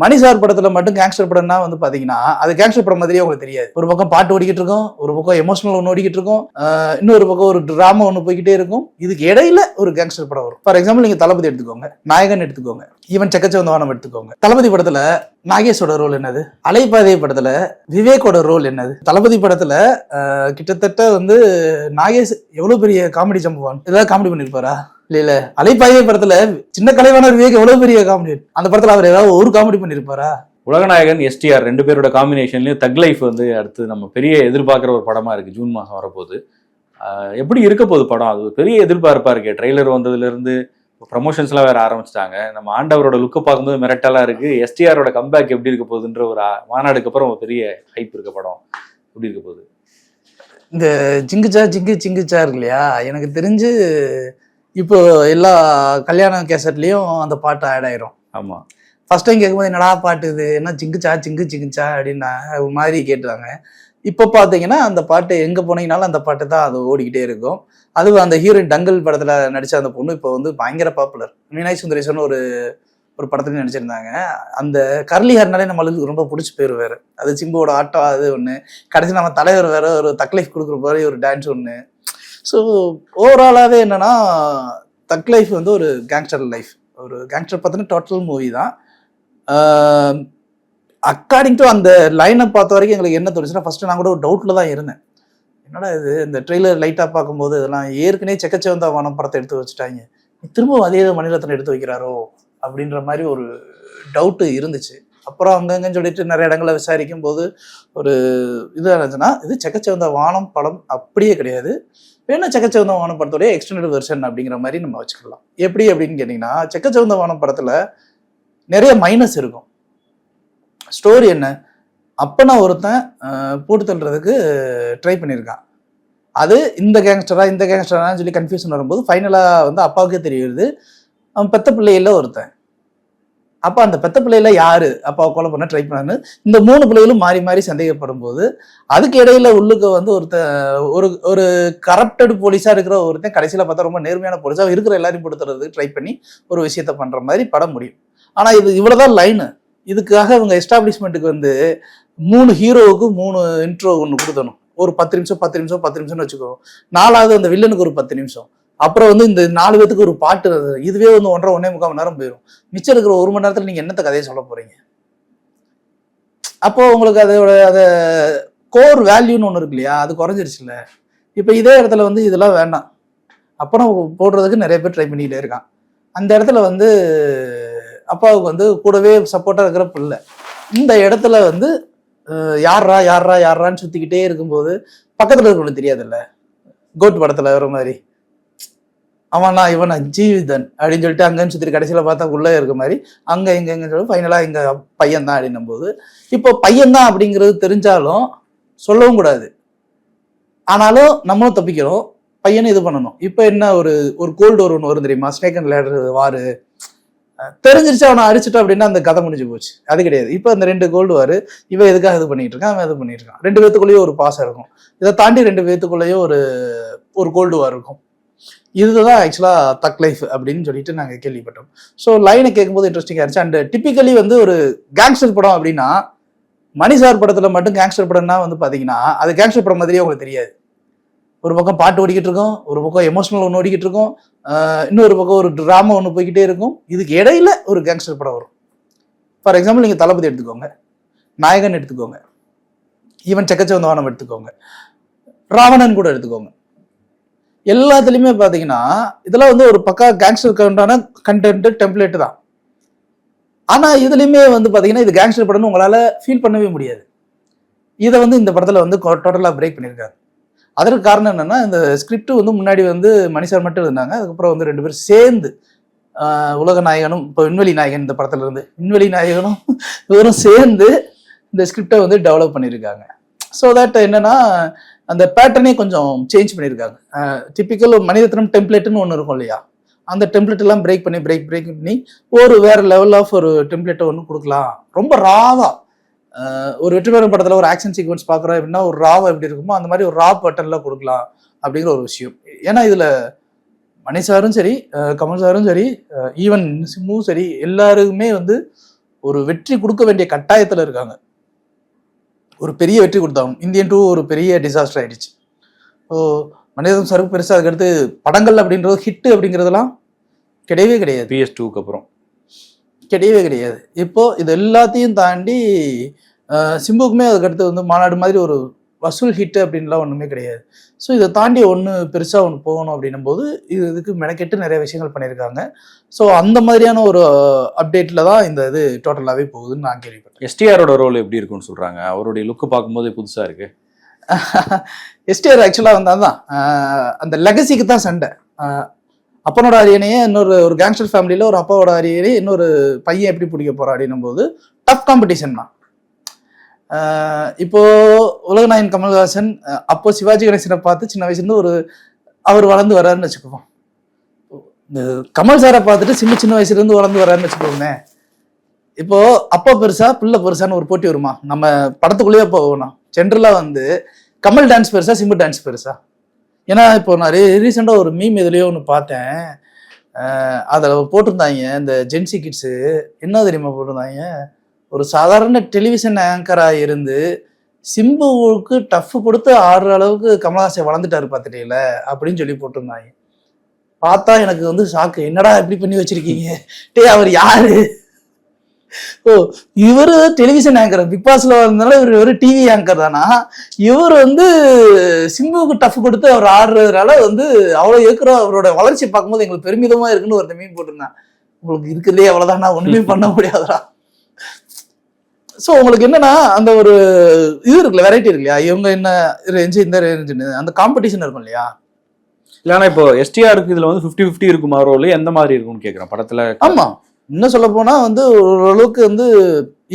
மணிசார் படத்துல மட்டும் கேங்ஸ்டர் படம்னா வந்து பாத்தீங்கன்னா அது கேங்ஸ்டர் படம் மாதிரியே உங்களுக்கு தெரியாது. ஒரு பக்கம் பாட்டு ஓடிக்கிட்டு இருக்கும் ஒரு பக்கம் எமோஷனல் ஒன்று ஓடிக்கிட்டு இருக்கும் இன்னொரு பக்கம் ஒரு டிராமா ஒன்று போய்கிட்டே இருக்கும். இதுக்கு இடையில ஒரு கேங்ஸ்டர் படம் வரும். ஃபார் எக்ஸாம்பிள் நீங்க தளபதி எடுத்துக்கோங்க நாயகன் எடுத்துக்கோங்க ஈவன் செக்கச்சவந்தவானம் எடுத்துக்கோங்க. தளபதி படத்துல நாகேஷோட ரோல் என்னது? அலைப்பாதை படத்துல விவேக்கோட ரோல் என்னது? தளபதி படத்துல கிட்டத்தட்ட வந்து நாகேஷ் எவ்வளவு பெரிய காமெடி சம்பவம் ஏதாவது காமெடி பண்ணிருப்பாரா? இல்ல இல்ல. அலைப்பாயை படத்துல சின்ன கலைவாணர் விவேக் எவ்வளவு பெரிய காமெடி அந்த படத்துல அவர் ஏதாவது ஒரு காமெடி பண்ணிருப்பாரா? உலகநாயகன் எஸ்டிஆர் ரெண்டு பேரோட காம்பினேஷன்லயும் தக் லைஃப் வந்து அடுத்து நம்ம பெரிய எதிர்பார்க்குற ஒரு படமா இருக்கு ஜூன் மாசம் வரப்போகுது. எப்படி இருக்க போகுது படம்? அது பெரிய எதிர்பார்ப்பா இருக்கு. ட்ரெய்லர் வந்ததுல இருந்து ப்ரமோஷன்ஸ்லாம் வேற ஆரம்பிச்சிட்டாங்க. நம்ம ஆண்டவரோட லுக்கை பார்க்கும்போது மிரட்டலா இருக்கு. எஸ்டிஆரோட கம்பேக் எப்படி இருக்க போகுதுன்ற ஒரு மாநாடுக்கு அப்புறம் ஒரு பெரிய ஹைப் இருக்க படம். எப்படி இருக்க போகுது? இந்த ஜிங்குச்சா ஜிங்கு ஜிங்குச்சா இருக்கு இல்லையா? எனக்கு தெரிஞ்சு இப்போ எல்லா கல்யாண கேசட்லயும் அந்த பாட்டு ஆட் ஆயிரும். ஆமா. ஃபர்ஸ்ட் டைம் கேட்கும்போது என்னடா பாட்டு இது? என்ன ஜிங்குச்சா ஜிங்கு ஜிங்குச்சா அப்படின்னா ஒரு மாதிரி கேட்டுறாங்க இப்போ பார்த்தீங்கன்னா அந்த பாட்டு எங்கே போனீங்கனாலும் அந்த பாட்டு தான் அது ஓடிக்கிட்டே இருக்கும். அதுவும் அந்த ஹீரோயின் டங்கல் படத்தில் நடித்த அந்த பொண்ணு இப்போ வந்து பயங்கர பாப்புலர் மீனாய் சுந்தரேசன் ஒரு ஒரு படத்துல நடிச்சிருந்தாங்க. அந்த கர்லி ஹேர்னாலே நம்மளுக்கு ரொம்ப பிடிச்சி போயிரு வேறு. அது சிம்புவோட ஆட்டம் அது ஒன்று கடைசி நம்ம தலைவர் வேற ஒரு தக்லைஃப் கொடுக்குற மாதிரி ஒரு டான்ஸ் ஒன்று ஸோ ஓவராலாகவே என்னன்னா தக் லைஃப் வந்து ஒரு கேங்ஸ்டர் லைஃப் ஒரு கேங்ஸ்டர் பார்த்தீங்கன்னா டோட்டல் மூவி தான். அக்கார்டிங் டு அந்த லைனை பார்த்த வரைக்கும் எங்களுக்கு என்ன தோணுச்சுன்னா ஃபஸ்ட்டு நான் கூட ஒரு டவுட்டில் தான் இருந்தேன். என்னடா இது? இந்த ட்ரெய்லர் லைட்டாக பார்க்கும்போது இதெல்லாம் ஏற்கனவே செக்கச்சவந்தா வானம் படத்தை எடுத்து வச்சுட்டாங்க. திரும்பவும் அதே மணிரத்னம் எடுத்து வைக்கிறாரோ? அப்படின்ற மாதிரி ஒரு டவுட்டு இருந்துச்சு. அப்புறம் அங்கங்கன்னு சொல்லிட்டு நிறைய இடங்களை விசாரிக்கும் போது ஒரு இது இருந்துச்சுன்னா இது செக்கச்சவந்த வானம் படம் அப்படியே கிடையாது. வேணா செக்கச்சவந்த வானம் படத்துடைய எக்ஸ்டெண்டட் வெர்ஷன் அப்படிங்கிற மாதிரி நம்ம வச்சுக்கலாம். எப்படி அப்படின்னு கேட்டிங்கன்னா செக்கச்சவந்த வானம் படத்தில் நிறைய மைனஸ் இருக்கும். ஸ்டோரி என்ன? அப்பனா ஒருத்தன் போட்டு தள்ளுறதுக்கு ட்ரை பண்ணியிருக்கான். அது இந்த கேங்ஸ்டரா இந்த கேங்ஸ்டரான்னு சொல்லி கன்ஃபியூஷன் வரும்போது ஃபைனலாக வந்து அப்பாவுக்கே தெரியுது. அவன் பெத்த பிள்ளையில ஒருத்தன். அப்போ அந்த பெத்த பிள்ளையில யாரு? அப்பாவை கொலை பண்ண ட்ரை பண்ணான்னு இந்த மூணு பிள்ளைகளும் மாறி மாறி சந்தேகப்படும் போது அதுக்கு இடையில உள்ளுக்கு வந்து ஒருத்தன் ஒரு ஒரு கரப்டட் போலீஸா இருக்கிற ஒருத்தன் கடைசியில் பார்த்தா ரொம்ப நேர்மையான போலீஸா இருக்கிற எல்லாரையும் கொடுத்துறதுக்கு ட்ரை பண்ணி ஒரு விஷயத்த பண்ற மாதிரி படம் முடியும். ஆனா இது இவ்வளவுதான் லைனு இதுக்காக இவங்க எஸ்டாப்ளிஷ்மெண்ட்டுக்கு வந்து மூணு ஹீரோவுக்கு மூணு இன்ட்ரோ ஒன்று கொடுத்தணும் ஒரு பத்து நிமிஷம் பத்து நிமிஷம் பத்து நிமிஷம்னு வச்சுக்கோ. நாலாவது அந்த வில்லனுக்கு ஒரு பத்து நிமிஷம். அப்புறம் வந்து இந்த நாலு பேத்துக்கு ஒரு பாட்டு இதுவே வந்து ஒன்றரை ஒன்றே முக்கால் மணி நேரம் போயிடும் மிச்சம் இருக்கிற ஒரு மணி நேரத்தில் நீங்கள் என்னத்த கதையை சொல்ல போறீங்க? அப்போ உங்களுக்கு அதோட அதை கோர் வேல்யூன்னு ஒன்று இருக்கு இல்லையா? அது குறைஞ்சிருச்சுல்ல. இப்போ இதே இடத்துல வந்து இதெல்லாம் வேண்டாம். அப்புறம் போடுறதுக்கு நிறைய பேர் ட்ரை பண்ணிக்கிட்டே இருக்கான். அந்த இடத்துல வந்து அப்பாவுக்கு வந்து கூடவே சப்போர்ட்டாக இருக்கிற பிள்ளை. இந்த இடத்துல வந்து யாரா யார்ரா யாரான்னு யார்ரான்னு சுற்றிக்கிட்டே இருக்கும்போது பக்கத்தில் இருக்கிறவங்களுக்கு தெரியாதுல்ல? கோட் படத்தில் வர மாதிரி. அவனா இவனா ஜீவிதன் அப்படின்னு சொல்லிட்டு அங்கன்னு சுற்றி கடைசியில் பார்த்தா உள்ளே இருக்க மாதிரி அங்கே இங்கே இங்கே சொல்லி ஃபைனலாக இங்கே பையன் தான் அப்படின்னும் போது இப்போ பையன் தான் அப்படிங்கிறது தெரிஞ்சாலும் சொல்லவும் கூடாது. ஆனாலும் நம்மளும் தப்பிக்கிறோம் பையனை இது பண்ணணும். இப்போ என்ன ஒரு ஒரு கோல்டு ஒரு ஒன்று வரும் தெரியுமா? ஸ்னேக் அண்ட் லேடர் வாரு தெரிஞ்சிருச்சு அவனை அடிச்சுட்டோம் அப்படின்னா அந்த கதை முடிஞ்சு போச்சு. அது கிடையாது. இப்போ அந்த ரெண்டு கோல்டு வாரு இவன் எதுக்காக இது பண்ணிட்டு இருக்கான்? அவன் இது பண்ணிட்டு இருக்கான். ரெண்டு பேத்துக்குள்ளேயும் ஒரு பாசம் இருக்கும். இதை தாண்டி ரெண்டு பேத்துக்குள்ளேயும் ஒரு ஒரு கோல்டு வார் இருக்கும். இதுதான் ஆக்சுவலாக தக் லைஃப் அப்படின்னு சொல்லிட்டு நாங்கள் கேள்விப்பட்டோம். ஸோ லைனை கேட்கும்போது இன்ட்ரெஸ்டிங்காக இருந்துச்சு. அண்ட் டிப்பிக்கலி வந்து ஒரு கேங்ஸ்டர் படம் அப்படின்னா மணிசார் படத்தில் மட்டும் கேங்ஸ்டர் படம்னா வந்து பார்த்தீங்கன்னா அது கேங்ஸ்டர் படம் மாதிரியே உங்களுக்கு தெரியாது. ஒரு பக்கம் பாட்டு ஓடிக்கிட்டு இருக்கும் ஒரு பக்கம் எமோஷனல் ஒன்று ஓடிக்கிட்டு இருக்கும் இன்னொரு பக்கம் ஒரு ட்ராமா ஒன்று போய்கிட்டே இருக்கும். இதுக்கு இடையில ஒரு கேங்ஸ்டர் படம் வரும். ஃபார் எக்ஸாம்பிள் நீங்கள் தளபதி எடுத்துக்கோங்க நாயகன் எடுத்துக்கோங்க ஈவன் செக்கச்சவந்தவானம் எடுத்துக்கோங்க ராவணன் கூட எடுத்துக்கோங்க. எல்லாத்துலேயுமே பார்த்தீங்கன்னா இதெல்லாம் வந்து ஒரு பக்கா கேங்ஸ்டர் உண்டான கண்டென்ட் டெம்ப்ளேட் தான். ஆனால் இதுலேயுமே வந்து பார்த்தீங்கன்னா இது கேங்ஸ்டர் படம்னு உங்களால் ஃபீல் பண்ணவே முடியாது. இதை வந்து இந்த படத்தில் வந்து டோட்டலாக பிரேக் பண்ணியிருக்காரு அதற்கு காரணம் என்னன்னா இந்த ஸ்கிரிப்ட் வந்து முன்னாடி வந்து மணிசார் மட்டும் இருந்தாங்க. அதுக்கப்புறம் வந்து ரெண்டு பேரும் சேர்ந்து உலக நாயகனும் இப்போ விண்வெளி நாயகன் இந்த படத்துல இருந்து விண்வெளி நாயகனும் இவரும் சேர்ந்து இந்த ஸ்கிரிப்டை வந்து டெவலப் பண்ணியிருக்காங்க ஸோ தட் என்னன்னா அந்த பேட்டர்னே கொஞ்சம் சேஞ்ச் பண்ணியிருக்காங்க. டிப்பிக்கல் மனிதத்தனம் டெம்ப்ளேட்னு ஒன்று இருக்கும் இல்லையா? அந்த டெம்ப்ளேட் எல்லாம் பிரேக் பண்ணி பிரேக் பிரேக் பண்ணி ஒரு வேற லெவல் ஆஃப் ஒரு டெம்ப்ளேட்டை ஒன்று கொடுக்கலாம். ரொம்ப ராவா ஒரு வெற்றிபெறும் படத்தில் ஒரு ஆக்ஷன் சீக்வன்ஸ் பார்க்குறோம் அப்படின்னா ஒரு ராவா எப்படி இருக்குமோ அந்த மாதிரி ஒரு ரா பட்டன்ல கொடுக்கலாம் அப்படிங்கிற ஒரு விஷயம். ஏன்னா இதுல மணி சாரும் சரி கமல் சாரும் சரி ஈவன் சிம்மும் சரி எல்லாருக்குமே வந்து ஒரு வெற்றி கொடுக்க வேண்டிய கட்டாயத்தில் இருக்காங்க. ஒரு பெரிய வெற்றி கொடுத்தாங்க இந்தியன் டூ ஒரு பெரிய டிசாஸ்டர் ஆயிடுச்சு. ஸோ மனிதம் சருக்கு பெருசா அதுக்கடுத்து படங்கள் அப்படின்றது ஹிட் அப்படிங்கிறதெல்லாம் கிடையவே கிடையாது. பிஎஸ் டூக்கு அப்புறம். கிடையவே கிடையாது. இப்போ இது எல்லாத்தையும் தாண்டி சிம்புக்குமே அதுக்கடுத்து வந்து மாநாடு மாதிரி ஒரு வசூல் ஹிட் அப்படின்லாம் ஒன்றுமே கிடையாது. ஸோ இதை தாண்டி ஒன்று பெருசாக ஒன்று போகணும் அப்படின்னும் போது இது இதுக்கு மெனக்கெட்டு நிறைய விஷயங்கள் பண்ணியிருக்காங்க. ஸோ அந்த மாதிரியான ஒரு அப்டேட்டில் தான் இந்த இது டோட்டலாகவே போகுதுன்னு நான் கேள்விப்பட்டேன். எஸ்டிஆரோட ரோல் எப்படி இருக்கும்னு சொல்றாங்க? அவருடைய லுக்கு பார்க்கும்போது புதுசா இருக்கு. எஸ்டிஆர் ஆக்சுவலாக வந்து அதான் அஹ், அந்த லெகசிக்கு தான் சண்டை. அப்பனோட அரியணையே இன்னொரு ஒரு கேங்ஸ்டர் ஃபேமிலியில் ஒரு அப்பாவோட அரியணையே இன்னொரு பையன் எப்படி பிடிக்க போறா அப்படின்னும் போது டஃப் காம்படிஷன் தான். இப்போ உலகநாயன் கமல்ஹாசன் அப்போ சிவாஜி கணேசனை பார்த்து சின்ன வயசுலேருந்து ஒரு அவர் வளர்ந்து வர்றாருன்னு வச்சுக்குவோம் இந்த கமல் சாரை பார்த்துட்டு சின்ன சின்ன வயசுல இருந்து வளர்ந்து வர்றாருன்னு வச்சுக்கோங்க. இப்போ அப்பா பெருசா பிள்ளை பெருசான்னு ஒரு போட்டி வருமா? நம்ம படத்துக்குள்ளேயே போகணும். ஜென்ரலா வந்து கமல் டான்ஸ் பெருசா சிம்பு டான்ஸ் பெருசா? ஏன்னா இப்போ நான் ரீசெண்டாக ஒரு மீம் எதுலேயோ ஒன்று பார்த்தேன். அதில் போட்டிருந்தாங்க இந்த ஜென்சி கிட்ஸு என்ன தெரியுமா போட்டிருந்தாங்க? ஒரு சாதாரண டெலிவிஷன் ஆங்கராக இருந்து சிம்புவுக்கு டஃப் கொடுத்து ஆடுற அளவுக்கு கமலஹாசன் வளர்ந்துட்டாரு பார்த்துட்டீங்கள அப்படின்னு சொல்லி போட்டிருந்தாங்க. பார்த்தா எனக்கு வந்து ஷாக்கு என்னடா இப்படி பண்ணி வச்சிருக்கீங்க? டேய் அவர் யாரு? ஓ இவர் டெலிவிஷன் ஆங்கர் பிக் பாஸ்ல வந்தனால இவர் ஒரு டிவி ஆங்கர் தானா? இவர் வந்து சிம்புவுக்கு டஃப் கொடுத்து அவர் ஆடுறதுனால வந்து அவ்வளோ இருக்கிற அவரோட வளர்ச்சி பார்க்கும்போது எங்களுக்கு பெருமிதமா இருக்குன்னு ஒரு மீன் போட்டிருந்தேன். உங்களுக்கு இருக்குல்லையே அவ்வளவுதானா. ஒன்றுமே பண்ண முடியாதுடா. ஸோ உங்களுக்கு என்னன்னா அந்த ஒரு இது இருக்குல்ல வெரைட்டி இருக்கு இல்லையா இவங்க என்ன ரேஞ்சு இந்த ரேஞ்சுன்னு அந்த காம்படிஷன் இருக்கும் இல்லையா? இல்லைன்னா இப்போ எஸ்டிஆருக்கு இதுல வந்து 50 50 இருக்குமா ரோல் எந்த மாதிரி இருக்கும்னு கேக்குறேன் படத்துல? ஆமா. இன்னும் சொல்ல போனா வந்து ஓரளவுக்கு வந்து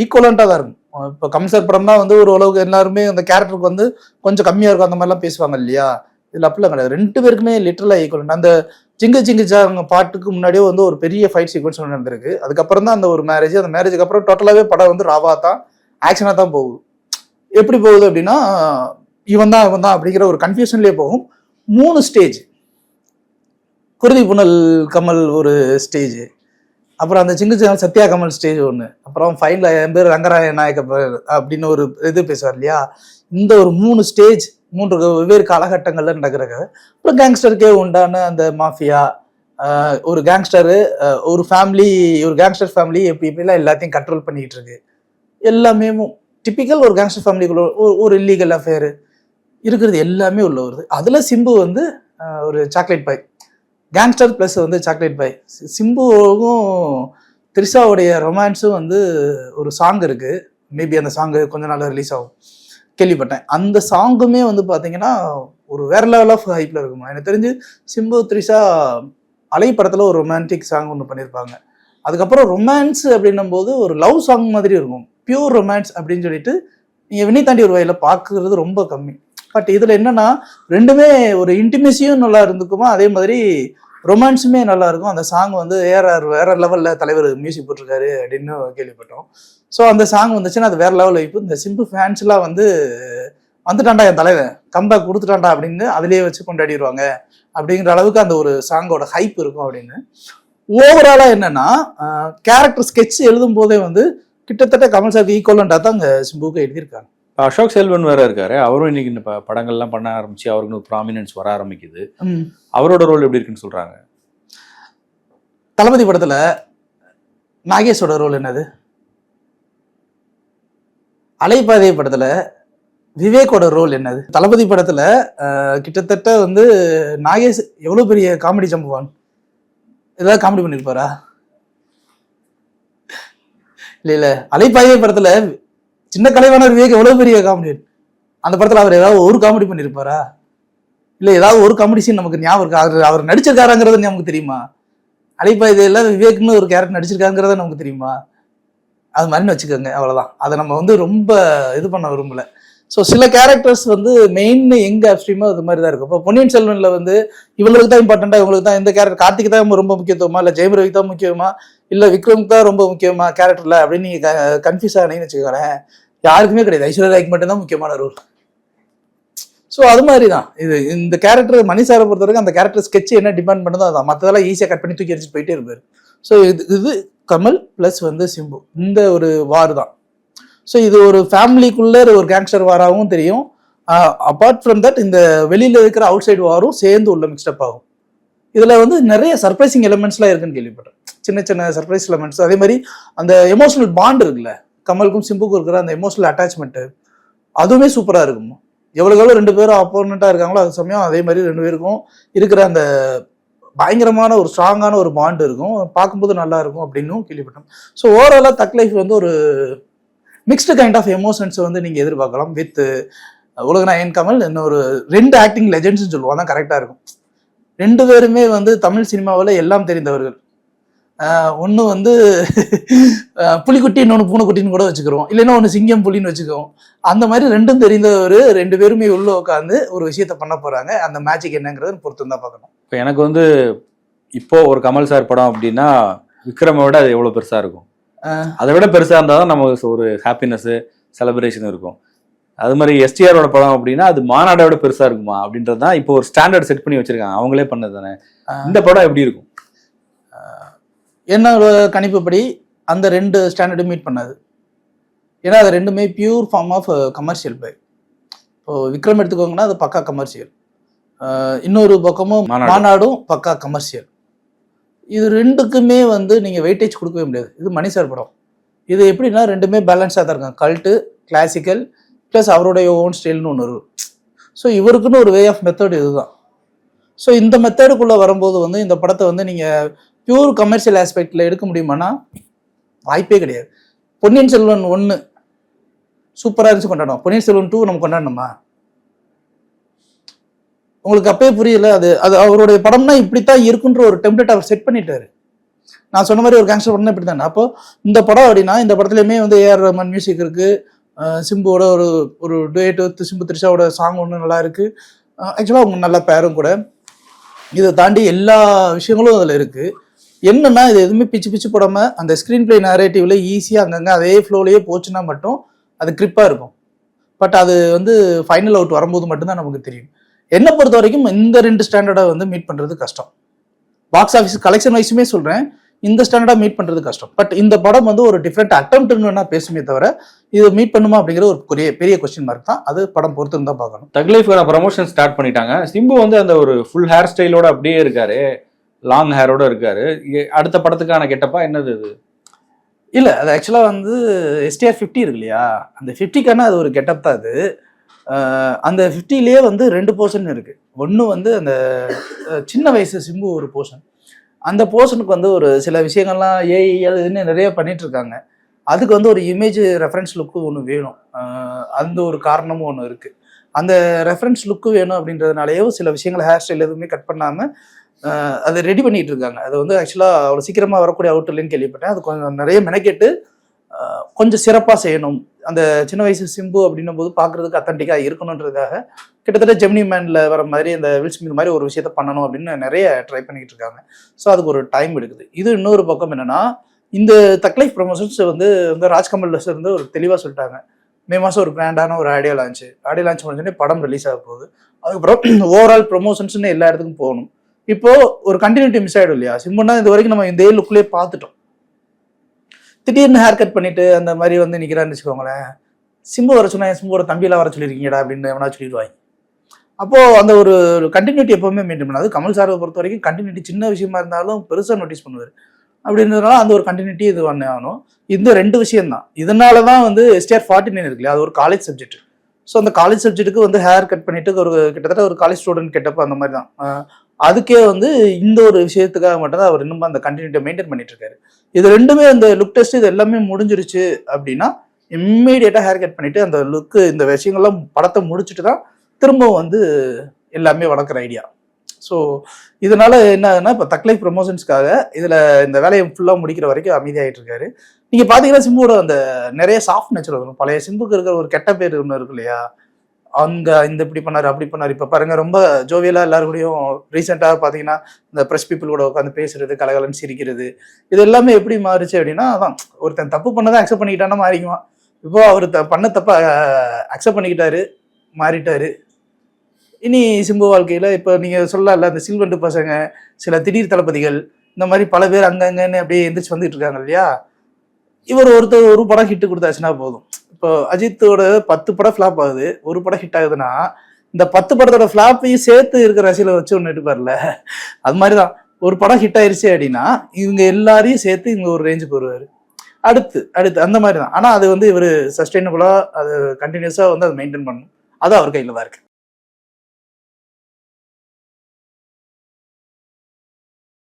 ஈக்குவலண்டா தான் இருக்கும். இப்போ கம்சர் படம்னா வந்து ஒரு அளவுக்கு எல்லாருமே அந்த கேரக்டருக்கு வந்து கொஞ்சம் கம்மியா இருக்கும் அந்த மாதிரிலாம் பேசுவாங்க இல்லையா? இதுல அப்படிலாம் கிடையாது. ரெண்டு பேருக்குமே லிட்டரலா ஈக்குவலண்ட் அந்த ஜிங்க ஜிங்கு ஜாங்க பாட்டுக்கு முன்னாடியே வந்து ஒரு பெரிய ஃபைட் சீக்வன்ஸ் ஒன்று நடந்திருக்கு. அதுக்கப்புறம் தான் அந்த ஒரு மேரேஜ் அந்த மேரேஜுக்கு அப்புறம் டோட்டலாகவே படம் வந்து ராவா தான் ஆக்ஷனாக தான் போகுது. எப்படி போகுது அப்படின்னா இவன் தான் இவன் தான் அப்படிங்கிற ஒரு கன்ஃபியூஷன்லேயே போகும். மூணு ஸ்டேஜ் குருதி புனல் கமல் ஒரு ஸ்டேஜ் அப்புறம் அந்த சிங்கு சிங்கு சத்யா கமல் ஸ்டேஜ் ஒன்று அப்புறம் ஃபைனல் என் பேர் ரங்கராய நாயக்க அப்படின்னு ஒரு இது பேசுவார் இல்லையா? இந்த ஒரு மூணு ஸ்டேஜ் மூன்று வெவ்வேறு காலகட்டங்களில் நடக்கிறது. அப்புறம் கேங்ஸ்டருக்கே உண்டான அந்த மாஃபியா ஒரு கேங்ஸ்டரு ஒரு ஃபேமிலி ஒரு கேங்ஸ்டர் ஃபேமிலி எப்படி எப்படிலாம் எல்லாத்தையும் கண்ட்ரோல் பண்ணிகிட்டு இருக்கு எல்லாமே டிப்பிக்கல் ஒரு கேங்ஸ்டர் ஃபேமிலிக்குள்ள ஒரு- ஒரு இல்லீகல் அஃபேரு இருக்கிறது எல்லாமே உள்ள வருது அதில் சிம்பு வந்து ஒரு சாக்லேட் பாய் கேங்ஸ்டர் ப்ளஸ் வந்து சாக்லேட் பாய் சிம்புவும் த்ரிஷாவுடைய ரொமான்ஸும் வந்து ஒரு சாங் இருக்குது மேபி அந்த சாங் கொஞ்ச நாள் ரிலீஸ் ஆகும். கேள்விப்பட்டேன். அந்த சாங்குமே வந்து பார்த்தீங்கன்னா ஒரு வேற லெவல் ஆஃப் ஹைப்பில் இருக்குமா? எனக்கு தெரிஞ்சு சிம்பு த்ரிஷா அலை படத்தில் ஒரு ரொமான்டிக் சாங் ஒன்று பண்ணியிருப்பாங்க அதுக்கப்புறம் ரொமான்ஸ் அப்படின்னும் போது ஒரு லவ் சாங் மாதிரி இருக்கும். பியூர் ரொமான்ஸ் அப்படின்னு சொல்லிட்டு நீங்கள் வினி தாண்டி ஒரு வகையில் பார்க்குறது ரொம்ப கம்மி. பட் இதில் என்னன்னா ரெண்டுமே ஒரு இன்டிமேசியும் நல்லா இருந்துக்குமா? அதே மாதிரி ரொமான்ஸுமே நல்லா இருக்கும். அந்த சாங் வந்து வேற வேற லெவலில் தலைவர் மியூசிக் போட்டிருக்காரு அப்படின்னு கேள்விப்பட்டோம். ஸோ அந்த சாங் வந்துச்சுன்னா அது வேற லெவல் இப்போ இந்த சிம்பிள் ஃபேன்ஸ்லாம் வந்து வந்துட்டான்டா என் தலைவன். கம்பேக் கொடுத்துட்டான்டா அப்படின்னு அதிலேயே வச்சு கொண்டாடிடுவாங்க. அப்படிங்கிற அளவுக்கு அந்த ஒரு சாங்கோட ஹைப் இருக்கும் அப்படின்னு. ஓவராலா என்னன்னா கேரக்டர் ஸ்கெட்ச் எழுதும் போதே வந்து கிட்டத்தட்ட கமல் சார் ஈக்குவலண்டா தான் அங்க சிம்புக்கு எழுதியிருக்காங்க. அசோக் செல்வன் வேற இருக்காரு. அவரும் இன்னைக்கு இந்த படங்கள்லாம் பண்ண ஆரம்பிச்சு அவருக்கு ஒரு ப்ராமினன்ஸ் வர ஆரம்பிக்குது. அவரோட ரோல் எப்படி இருக்குன்னு சொல்றாங்க? தளபதி படத்துல நாகேஷோட ரோல் என்னது? அலைப்பாதை படத்துல விவேக்கோட ரோல் என்னது? தளபதி படத்துல கிட்டத்தட்ட வந்து நாகேஷ் எவ்வளவு பெரிய காமெடி சம்பவான் ஏதாவது காமெடி பண்ணிருப்பாரா? இல்ல இல்ல. அலைப்பாதை படத்துல சின்ன கலைவாணர் விவேக் எவ்வளவு பெரிய காமெடி அந்த படத்துல அவர் ஏதாவது ஒரு காமெடி பண்ணிருப்பாரா? இல்ல ஏதாவது ஒரு காமெடி சீன் நமக்கு ஞாபகம் அவர் அவர் நடிச்சிருக்காருங்கிறது நமக்கு தெரியுமா? அலைப்பா இதெல்லாம் விவேக்னு ஒரு கேரக்டர் நடிச்சிருக்காங்கிறத நமக்கு தெரியுமா? அது மாதிரின்னு வச்சுக்கோங்க அவ்வளோதான் அதை நம்ம வந்து ரொம்ப இது பண்ண விரும்பல. ஸோ சில கேரக்டர்ஸ் வந்து மெயின் எங்க அப்ஸ்ட்ரீமோ அது மாதிரி தான் இருக்கும். இப்போ பொன்னியின் செல்வனில் வந்து இவங்களுக்கு தான் இம்பார்ட்டண்டா இவங்களுக்கு தான் இந்த கேரக்டர் கார்த்திக் தான் ரொம்ப முக்கியத்துவமா இல்லை ஜெயம் ரவிக்கு தான் முக்கியமா இல்லை விக்ரம் தான் ரொம்ப முக்கியமா கேரக்டர்ல அப்படின்னு நீங்க கன்ஃபியூஸ் ஆனீங்கன்னு வச்சுக்கோங்களேன் யாருக்குமே கிடையாது. ஐஸ்வர்யா ராய்க்கு மட்டும்தான் முக்கியமான ரோல் ஸோ அது மாதிரி தான். இது இந்த கேரக்டர் மணி சாரை பொறுத்த வரைக்கும் அந்த கேரக்டர் ஸ்கெட்ச் என்ன டிபெண்ட் பண்ணுதோ அதான். மற்றதெல்லாம் ஈஸியாக கட் பண்ணி தூக்கி அடிச்சுட்டு போயிட்டே இருப்பார். ஸோ இது இது கமல் ப்ளஸ் வந்து சிம்பு. இந்த ஒரு வார் தான். ஸோ இது ஒரு ஃபேமிலிக்குள்ள ஒரு கேங்ஸ்டர் வாராகவும் தெரியும். அப்பார்ட் ஃப்ரம் தட் இந்த வெளியில் இருக்கிற அவுட் சைடு வாரும் சேர்ந்து உள்ள மிக்ஸ்டப் ஆகும். இதில் வந்து நிறைய சர்ப்ரைசிங் எலிமெண்ட்ஸ்லாம் இருக்குன்னு கேள்விப்பட்டேன். சின்ன சின்ன சர்ப்ரைஸ் எலிமெண்ட்ஸ் அதே மாதிரி அந்த எமோஷனல் பாண்ட் இருக்குல்ல கமலுக்கும் சிம்புக்கும் இருக்கிற அந்த எமோஷனல் அட்டாச்மெண்ட்டு அதுவுமே சூப்பராக இருக்கும். எவ்வளோ எவ்வளோ ரெண்டு பேரும் அப்போனண்ட்டாக இருக்காங்களோ அது சமயம் அதே மாதிரி ரெண்டு பேருக்கும் இருக்கிற அந்த பயங்கரமான ஒரு ஸ்ட்ராங்கான ஒரு பாண்ட் இருக்கும். பார்க்கும்போது நல்லா இருக்கும் அப்படின்னும் கேள்விப்பட்டோம். ஸோ ஓவராலாக தக் லைஃப் வந்து ஒரு மிக்ஸ்டு கைண்ட் ஆஃப் எமோஷன்ஸ் வந்து நீங்கள் எதிர்பார்க்கலாம். வித் உலகநாயன் கமல்? இன்னொரு ரெண்டு ஆக்டிங் லெஜெண்ட்ஸ்னு சொல்லுவோம். தான் கரெக்டாக இருக்கும். ரெண்டு பேருமே வந்து தமிழ் சினிமாவில் எல்லாம் தெரிந்தவர்கள். ஒன்று வந்து புலிக்குட்டி இன்னொன்று பூனைக்குட்டின்னு கூட வச்சுக்கிறோம். இல்லைன்னா ஒன்று சிங்கம் புலின்னு வச்சுக்குவோம் அந்த மாதிரி ரெண்டும் தெரிந்தவர் ரெண்டு பேருமே உள்ளே உட்காந்து ஒரு விஷயத்த பண்ண போகிறாங்க அந்த மேஜிக் என்னங்கிறத பொறுத்து தான் பார்க்கணும். இப்போ எனக்கு வந்து இப்போ ஒரு கமல் சார் படம் அப்படின்னா விக்ரமை விட அது எவ்வளோ பெருசா இருக்கும். அதை விட பெருசா இருந்தால் தான் நமக்கு ஒரு ஹாப்பினஸ் செலிப்ரேஷன் இருக்கும். அது மாதிரி எஸ்டிஆரோட படம் அப்படின்னா அது மாநாடை விட பெருசா இருக்குமா? அப்படின்றது தான் இப்போ ஒரு ஸ்டாண்டர்ட் செட் பண்ணி வச்சிருக்காங்க. அவங்களே பண்ணது தானே. இந்த படம் எப்படி இருக்கும்? என்னோட கணிப்புப்படி அந்த ரெண்டு ஸ்டாண்டர்டும் மீட் பண்ணாது. ஏன்னா அது ரெண்டுமே pure form of commercial by இப்போ விக்ரம் எடுத்துக்கோங்கன்னா அது பக்கா கமர்ஷியல் இன்னொரு பக்கமும் மாநாடு. மாநாடும் பக்கா கமர்ஷியல் இது ரெண்டுக்குமே வந்து நீங்கள் வெயிட்டேஜ் கொடுக்கவே முடியாது. இது மணி சார் படம். இது எப்படின்னா ரெண்டுமே பேலன்ஸாக தான் இருக்காங்க. கல்ட்டு கிளாசிக்கல் ப்ளஸ் அவருடைய ஓன் ஸ்டைல்னு ஒன்று இருக்கும் ஸோ இவருக்குன்னு ஒரு வே ஆஃப் மெத்தட் இதுதான். ஸோ இந்த மெத்தடுக்குள்ளே வரும்போது வந்து இந்த படத்தை வந்து நீங்கள் பியூர் கமர்ஷியல் ஆஸ்பெக்டில் எடுக்க முடியுமானா வாய்ப்பே கிடையாது. பொன்னியின் செல்வன் ஒன்று சூப்பராக இருந்துச்சு கொண்டாடுவோம் பொன்னியின் செல்வன் டூ நம்ம கொண்டாடணுமா? உங்களுக்கு அப்பயே புரியல அது அது அவருடைய படம்னா இப்படித்தான் இருக்குன்ற ஒரு டெம்ப்ளேட் அவர் செட் பண்ணிட்டாரு. நான் சொன்ன மாதிரி ஒரு கேங்ஸ்டர் படம் இப்படி தானே அப்போ இந்த படம் அப்படின்னா இந்த படத்துலையுமே வந்து ஏஆர் ரஹ்மான் மியூசிக் இருக்கு. சிம்புவோட ஒரு ஒரு டுயேட் சிம்பு த்ரிஷாவோட சாங் ஒன்று நல்லா இருக்கு. ஆக்சுவலாக அவங்க நல்ல பேரும் கூட. இதை தாண்டி எல்லா விஷயங்களும் அதில் இருக்கு. என்னன்னா இது எதுவுமே பிச்சு பிச்சு போடாமல் அந்த ஸ்க்ரீன் பிளே நேரேட்டிவ்ல ஈஸியாக அங்கங்கே அதே ஃப்ளோலேயே போச்சுன்னா மட்டும் அது கிரிப்பாக இருக்கும். பட் அது வந்து ஃபைனல் அவுட் வரும்போது மட்டும்தான் நமக்கு தெரியும். என்னை பொறுத்த வரைக்கும் இந்த ரெண்டு ஸ்டாண்டர்டை வந்து மீட் பண்ணுறது கஷ்டம். பாக்ஸ் ஆஃபீஸ் கலெக்ஷன் வைஸுமே சொல்கிறேன் இந்த ஸ்டாண்டர்டாக மீட் பண்ணுறது கஷ்டம். பட் இந்த படம் வந்து ஒரு டிஃப்ரெண்ட் அட்டம்ப்ட்னு வேணா பேசுமே தவிர இது மீட் பண்ணுமா அப்படிங்கிற ஒரு பெரிய பெரிய கொஸ்டின் மார்க் தான். அது படம் பொறுத்து தான் பார்க்கணும் தக் லைஃப்க்கான ப்ரமோஷன் ஸ்டார்ட் பண்ணிட்டாங்க. சிம்பு வந்து அந்த ஒரு ஃபுல் ஹேர் ஸ்டைலோட அப்படியே இருக்காரு. லாங் ஹேரோட இருக்காரு. அடுத்த படத்துக்கான கெட்டப்பா என்னது இது? இல்லை அது ஆக்சுவலாக வந்து எஸ்டிஆர் ஃபிஃப்டி இருக்கு இல்லையா? அந்த ஃபிஃப்டிக்கான அது ஒரு கெட்டப் தான் அது அந்த ஃபிஃப்டிலேயே வந்து ரெண்டு போர்ஷன் இருக்குது ஒன்று வந்து அந்த சின்ன வயசு சிம்பு ஒரு போர்ஷன் அந்த போர்ஷனுக்கு வந்து ஒரு சில விஷயங்கள்லாம் ஏஐ e, இதுன்னு நிறைய பண்ணிகிட்ருக்காங்க அதுக்கு வந்து ஒரு இமேஜ் ரெஃபரன்ஸ் லுக்கு ஒன்று வேணும். அந்த ஒரு காரணமும் ஒன்று இருக்குது அந்த ரெஃபரன்ஸ் லுக்கு வேணும் அப்படின்றதுனாலேயோ சில விஷயங்கள் ஹேர் ஸ்டைல் எதுவுமே கட் பண்ணாமல் அதை ரெடி பண்ணிட்டு இருக்காங்க. அது வந்து ஆக்சுவலாக அவ்வளோ சீக்கிரமாக வரக்கூடிய அவுட் இல்லைன்னு கேள்விப்பட்டேன். அது கொஞ்சம் நிறைய மெனக்கெட்டு கொஞ்சம் சிறப்பாக செய்யணும் அந்த சின்ன வயசு சிம்பு அப்படின்னும் போது பார்க்கறதுக்கு அத்தன்டிக்காக இருக்கணுன்றதுக்காக கிட்டத்தட்ட ஜெமினி மேனில் வர மாதிரி அந்த வில்ஸ்மித் மாதிரி ஒரு விஷயத்த பண்ணணும் அப்படின்னு நிறைய ட்ரை பண்ணிக்கிட்டு இருக்காங்க. ஸோ அதுக்கு ஒரு டைம் எடுக்குது. இது இன்னொரு பக்கம் என்னென்னா இந்த தக்லைஃப் ப்ரொமோஷன்ஸ் வந்து வந்து ராஜ்கமல்ல இருந்து ஒரு தெளிவாக சொல்லிட்டாங்க. மே மாதம் ஒரு கிராண்டான ஒரு ஆடியோ லான்ச் ஆடியோ லான்ச் முடிஞ்சோடனே படம் ரிலீஸ் ஆக போகுது. அதுக்கப்புறம் ஓவரால் ப்ரொமோஷன்ஸ்னு எல்லா இடத்துக்கும் போகணும். இப்போது ஒரு கண்டினியூட்டி மிஸ் ஆகிடும் இல்லையா? சிம்புனா இது வரைக்கும் நம்ம இந்த லுக்லேயே பார்த்துட்டோம். திடீர்னு ஹேர் கட் பண்ணிட்டு அந்த மாதிரி வந்து நிற்கிறான்னு வச்சுக்கோங்களேன். சிம்பு வர சொன்னா "ஏன் சிம்புவோட தம்பியெல்லாம் வர சொல்லியிருக்கீங்கடா அப்படின்னு எவனா சொல்லிடுவாங்க. அப்போது அந்த ஒரு கண்டினியூட்டி எப்பவுமே மெயின்டைன் பண்ணாது கமல் சாரை பொறுத்த வரைக்கும் கண்டினியூட்டி சின்ன விஷயமா இருந்தாலும் பெருசாக நோட்டீஸ் பண்ணுவார். அப்படின்றதுனால அந்த ஒரு கண்டினியூட்டி இது ஒன்று ஆகணும். இந்த ரெண்டு விஷயம் தான் இதனால தான் வந்து எஸ்டிஆர் ஃபார்ட்டி நைன் இருக்குல்ல அது ஒரு காலேஜ் சப்ஜெக்ட் ஸோ அந்த காலேஜ் சப்ஜெக்ட்டுக்கு வந்து ஹேர் கட் பண்ணிட்டு ஒரு கிட்டத்தட்ட ஒரு காலேஜ் ஸ்டூடெண்ட் கேட்டப்போ அந்த மாதிரி தான் அதுக்கே வந்து இந்த ஒரு விஷயத்துக்காக மட்டும்தான் அவர் இன்னும் அந்த கண்டினியூட்டை மெயின்டைன் பண்ணிட்டு இருக்காரு இது ரெண்டுமே அந்த லுக் டெஸ்ட் இது எல்லாமே முடிஞ்சிருச்சு அப்படின்னா இம்மீடியட்டா ஹேர் கட் பண்ணிட்டு அந்த லுக்கு இந்த விஷயங்கள்லாம் படத்தை முடிச்சுட்டு தான் திரும்பவும் வந்து எல்லாமே வளர்க்குற ஐடியா ஸோ இதனால என்ன ஆகுதுன்னா இப்போ தக்லைஃப் ப்ரொமோஷன்ஸ்க்காக இதில் இந்த வேலையை ஃபுல்லாக முடிக்கிற வரைக்கும் அமைதியாகிட்டு இருக்காரு நீங்கள் பார்த்தீங்கன்னா சிம்புவோட அந்த நிறைய சாஃப்ட் நேச்சர் வரும். பழைய சிம்புக்கு இருக்கிற ஒரு கெட்ட பேர் ஒன்று இருக்கு இல்லையா? அந்த இந்த இப்படி பண்ணாரு அப்படி பண்ணாரு. இப்ப பாருங்க ரொம்ப ஜோவியலா எல்லாரும் கூடயும் ரீசெண்டா பாத்தீங்கன்னா இந்த பிரஸ் பீப்புள் கூட உட்காந்து பேசுறது கலகலன்னு சிரிக்கிறது இது எல்லாமே எப்படி மாறுச்சு அப்படின்னா அதான் ஒருத்தன் தப்பு பண்ணதான் அக்செப்ட் பண்ணிக்கிட்டானா மாறிக்குவான். இப்போ அவர் த- பண்ண தப்ப அக்செப்ட் பண்ணிக்கிட்டாரு மாறிட்டாரு. இனி சிம்பு வாழ்க்கையில இப்போ நீங்க சொல்லல அந்த சில்வண்டு பசங்க சில திடீர் தளபதிகள் இந்த மாதிரி பல பேர் அங்கங்கன்னு அப்படியே எந்திரிச்சு வந்துட்டு இருக்காங்க இல்லையா? இவர் ஒருத்தர் ஒரு படம் ஹிட் கொடுத்தாச்சுன்னா போதும். இப்போ அஜித்தோட பத்து படம் ஃபிளாப் ஆகுது. ஒரு படம் ஹிட் ஆகுதுன்னா இந்த பத்து படத்தோட ஃபிளாப்பையும் சேர்த்து இருக்கிற ரசிகளை வச்சு ஒன்று எடுப்பார்ல அது மாதிரி தான் ஒரு படம் ஹிட் ஆயிருச்சு அப்படின்னா இவங்க எல்லாரையும் சேர்த்து இவங்க ஒரு ரேஞ்சுக்கு வருவார். அடுத்து அடுத்து அந்த மாதிரி தான் ஆனால் அது வந்து இவர் சஸ்டைனபுளாக அது கண்டினியூஸாக வந்து அதை மெயின்டைன் பண்ணணும். அது அவர் கையில் தான் இருக்குது